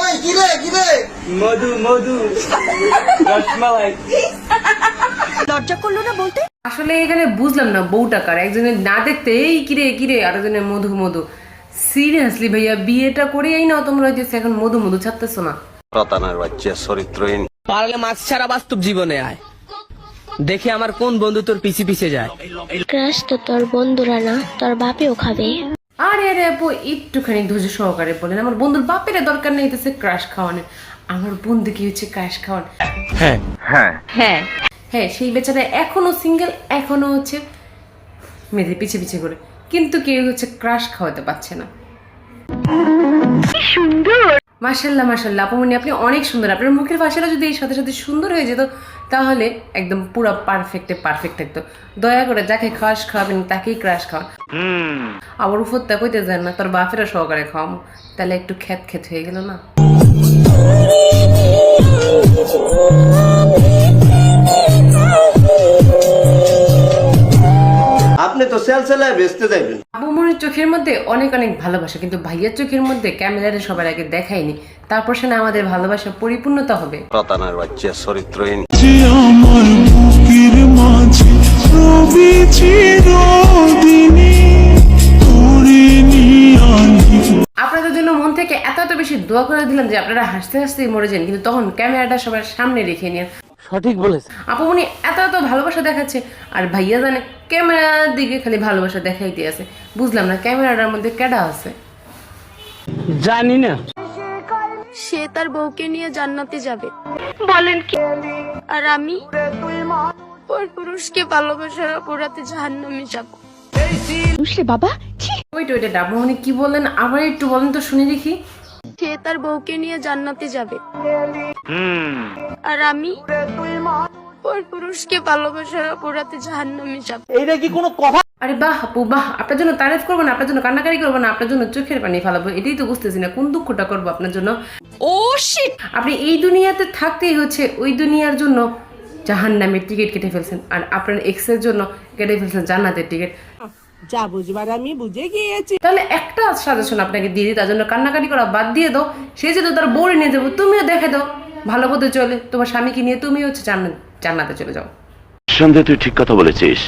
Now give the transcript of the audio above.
ওই কিরে কিরে মধু মধু। রসমালাই। লজ্জা করল না বলতে? আসলে এখানে বুঝলাম না বউটা কার। একজনের না দেখতে এই কিরে কিরে আর একজনের মধু মধু। সিরিয়াসলি ভাইয়া বিয়েটা করেই না তোমরা হইতেছে এখন মধু মধু ছাড়তেছো না। রতানার বাচ্চা চরিত্রহীন। পারলে মাছ ছাড়া বাস্তব জীবনে আয়। দেখে আমার কোন বন্ধু তোর পিছে পিছে যায়। ক্রাশ তো তোর বন্ধুরা না তোর বাপেও খাবে। আরে আরে আপু একটুখানি ধৈর্য সহকারে বলেন। আমার বন্ধুর বাপেরা দরকার নেই হইতেছে ক্রাশ খাওয়ানোর। আমার বন্ধু কি হচ্ছে ক্রাশ খাওয়ান? হ্যাঁ। হ্যাঁ। হ্যাঁ। সেই বেচারা এখনও সিঙ্গেল এখনও হচ্ছে মেয়েদের পিছে পিছে করে। কিন্তু কেউ হচ্ছে ক্রাশ খাওয়াতে পারছে না। মাসাল্লাহ মাসাল্লাহ আপুমনি আপনি অনেক সুন্দর। আপনার মুখের ভাষাটা যদি এই সাথে সাথে সুন্দর হয়ে যেত তাহলে একদম পুরো পারফেক্টে পারফেক্ট থাকতো। দয়া করে যাকে খাস খাওয়াবেন তাকেই ক্রাশ খাওয়ান। আবার উপর তা কইতে যান না তোর বাপেরা সহকারে খাওয়াম তাহলে একটু খ্যাত খ্যাত হয়ে গেল না? আপনি তো সেল সেলায় বেচতে যাইবেন। আবু মনির চোখের মধ্যে অনেক অনেক ভালোবাসা কিন্তু ভাইয়ার চোখের মধ্যে ক্যামেরারে সবার আগে দেখায়নি। তারপর সে না আমাদের ভালোবাসা পরিপূর্ণতা হবে। রতানার বাচ্চা চরিত্রহীন। যে আমার বুকের মাঝে রবি চিরদিনই তোরে আপনাদের জন্য মন থেকে এত এত বেশি দোয়া করে দিলাম যে আপনারা হাসতে হাসতেই মরে যান কিন্তু তখন ক্যামেরাটা সবার সামনে রেখে নিন। সঠিক বলেছে আপুমনি এত এত ভালোবাসা দেখাচ্ছে। আর ভাইয়া জানে ক্যামেরার দিকে খালি ভালোবাসা দেখাইতে আছে। বুঝলাম না ক্যামেরাটার মধ্যে কেডা আছে? জানি না। সে তার বউকে নিয়ে জান্নাতে যাবে। বলেন কি? আর আমি ওই পুরুষকে ভালোবাসার অপরাধে জাহান্নামে যাব। বুঝলে বাবা ওইটা ওইটা ডাবমনি কি বলেন আবার একটু বলেন তো শুনে দেখি। সে তার বউকে নিয়ে জান্নাতে যাবে। আর আমি ওই পুরুষকে ভালোবাসার অপরাধে জাহান্নামে যাব। আরে বাহ আপু বাহ। আপনার জন্য তারিফ করব না আপনার জন্য কান্নাকারি করব না আপনার জন্য চোখের পানি ফেলাবো এটাই তো বুঝতেছি না কোন দুঃখটা করব আপনার জন্য? ও শিট আপনি এই দুনিয়াতে থাকতেই হচ্ছে ওই দুনিয়ার জন্য জাহান নামের টিকিট কেটে ফেলছেন আর আপনার এক্সের জন্য কেটে ফেলছেন জান্নাতের টিকিট যা বুঝবার আমি বুঝে গিয়েছি। তাহলে একটা সাজেশন আপনাকে দিয়ে দিই তার জন্য কান্নাকাটি করা বাদ দিয়ে দাও। সে যেহেতু তার বউরে নিয়ে যাব তুমিও দেখে দাও। ভালো পথে চলে। তোমার স্বামীকে নিয়ে তুমি হচ্ছে জান্নাত জান্নাতে চলে যাও। সন্ধ্যা তুই ঠিক কথা বলেছিস।